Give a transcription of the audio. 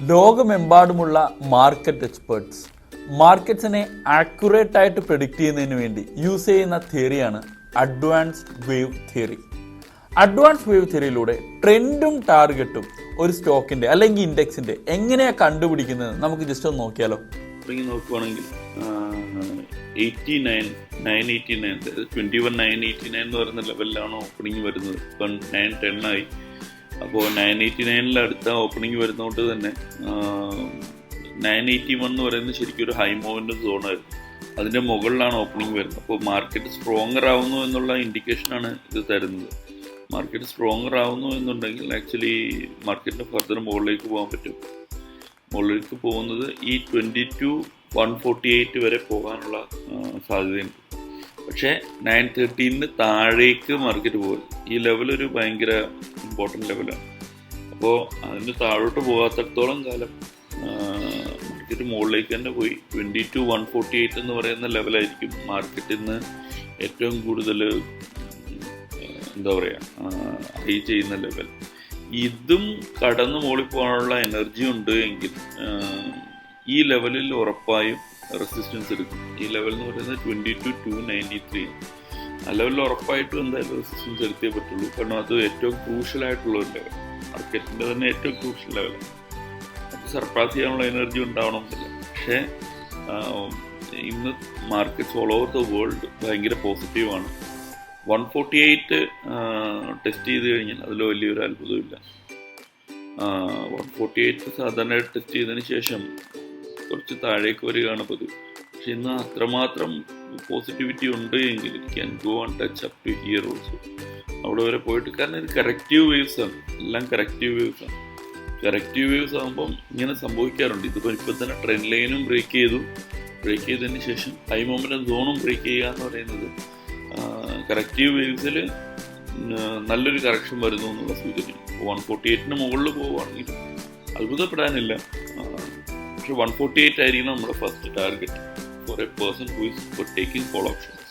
ലോകമെമ്പാടുമുള്ള market experts മാർക്കറ്റ്സിനെ accurate ആയിട്ട് പ്രെഡിക്റ്റ് ചെയ്യുന്നതിന് വേണ്ടി യൂസ് ചെയ്യുന്ന തിയറിയാണ് advance wave theory advance wave തിയറിയിലൂടെ ട്രെൻഡും ടാർഗറ്റും ഒരു സ്റ്റോക്കിന്റെ അല്ലെങ്കിൽ ഇൻഡെക്സിന്റെ എങ്ങനെയാണ് കണ്ടുപിടിക്കുന്നത് നമുക്ക് ജസ്റ്റ് ഒന്ന് നോക്കിയാലോ. നോക്കുവാണെങ്കിൽ eighty one nine eighty nine എന്ന് പറയുന്ന ലെവലിലാണ് ഓപ്പണിംഗ് വരുന്നത്. ഇപ്പം നയൻ ടെൻ ആയി. അപ്പോൾ നയൻ എയ്റ്റി നയനിൽ അടുത്ത ഓപ്പണിംഗ് വരുന്നതുകൊണ്ട് തന്നെ നയൻ എയ്റ്റി വൺ എന്ന് പറയുന്നത് ശരിക്കും ഒരു ഹൈ മൂവ്മെന്റ് സോണായിരുന്നു അതിന്റെ മുകളിലാണ് ഓപ്പണിംഗ് വരുന്നത്. അപ്പോൾ മാർക്കറ്റ് സ്ട്രോങ്ങർ ആവുന്നു എന്നുള്ള ഇൻഡിക്കേഷനാണ് ഇത് തരുന്നത്. മാർക്കറ്റ് സ്ട്രോങ്ങർ ആവുന്നു എന്നുണ്ടെങ്കിൽ ആക്ച്വലി മാർക്കറ്റിന് ഫർദർ മുകളിലേക്ക് പോകാൻ പറ്റും. മുകളിലേക്ക് പോകുന്നത് ഈ twenty two one forty eight വരെ പോകാനുള്ള സാധ്യതയുണ്ട്. പക്ഷേ നയൻ തേർട്ടീനിന് താഴേക്ക് മാർക്കറ്റ് പോകും ഈ ലെവലൊരു ഭയങ്കര ഇമ്പോർട്ടന്റ് ലെവലാണ് അപ്പോൾ അതിന് താഴോട്ട് പോകാത്തടത്തോളം കാലം മാർക്കറ്റ് മുകളിലേക്ക് തന്നെ പോയി. Twenty two one forty eight എന്ന് പറയുന്ന ലെവലായിരിക്കും മാർക്കറ്റിൽ നിന്ന് ഏറ്റവും കൂടുതൽ എന്താ പറയുക ഹൈ ചെയ്യുന്ന ലെവൽ ഇതും കടന്നു മുകളിൽ പോകാനുള്ള എനർജി ഉണ്ട് എങ്കിൽ ഈ ലെവലിൽ ഉറപ്പായും റെസിസ്റ്റൻസ് എടുക്കും. ഈ ലെവൽ എന്ന് പറയുന്നത് twenty two two ninety three ലെവലിൽ ഉറപ്പായിട്ടും എന്തായാലും റെസിസ്റ്റൻസ് ചെലുത്തിയേ പറ്റുള്ളൂ. കാരണം അത് ഏറ്റവും ക്രൂഷ്യൽ ആയിട്ടുള്ള ഒരു ലെവൽ മാർക്കറ്റിന്റെ തന്നെ ഏറ്റവും ക്രൂഷ്യൽ ലെവലാണ് അത് സർപ്പാസ് ചെയ്യാനുള്ള എനർജി ഉണ്ടാവണമെന്നില്ല പക്ഷേ ഇന്ന് markets all over the world ഭയങ്കര പോസിറ്റീവാണ്. വൺ ഫോർട്ടി എയ്റ്റ് ടെസ്റ്റ് ചെയ്ത് കഴിഞ്ഞാൽ അതിൽ വലിയൊരു അത്ഭുതമില്ല വൺ ഫോർട്ടി എയ്റ്റ് സാധാരണയായിട്ട് ടെസ്റ്റ് ചെയ്തതിന് ശേഷം കുറച്ച് താഴേക്ക് വരികയാണ് പതിവ്. പക്ഷെ ഇന്ന് അത്രമാത്രം പോസിറ്റിവിറ്റി ഉണ്ട് എങ്കിൽ it can go and touch up to here also അവിടെ വരെ പോയിട്ട് കാരണം ഇത് കറക്റ്റീവ് വേവ്സ് ആണ്. എല്ലാം കറക്റ്റീവ് വേവ്സ് ആണ്. കറക്റ്റീവ് വേവ്സ് ആകുമ്പം ഇങ്ങനെ സംഭവിക്കാറുണ്ട്. ഇതിപ്പോൾ ഇപ്പം തന്നെ ട്രെൻഡ് ലൈനും ബ്രേക്ക് ചെയ്തു. ബ്രേക്ക് ചെയ്തതിന് ശേഷം ഹൈ മൊമെന്റം സോണും ബ്രേക്ക് ചെയ്യുക എന്ന് പറയുന്നത് കറക്റ്റീവ് വേവ്സിൽ നല്ലൊരു കറക്ഷൻ വരുന്നു എന്നുള്ള സൂചന വൺ ഫോർട്ടി എയ്റ്റിന് മുകളിൽ പോവുകയാണെങ്കിൽ അത്ഭുതപ്പെടാനില്ല. പക്ഷെ വൺ ഫോർട്ടി എയ്റ്റ് ആയിരിക്കണം നമ്മുടെ first target for a person who is for taking call options.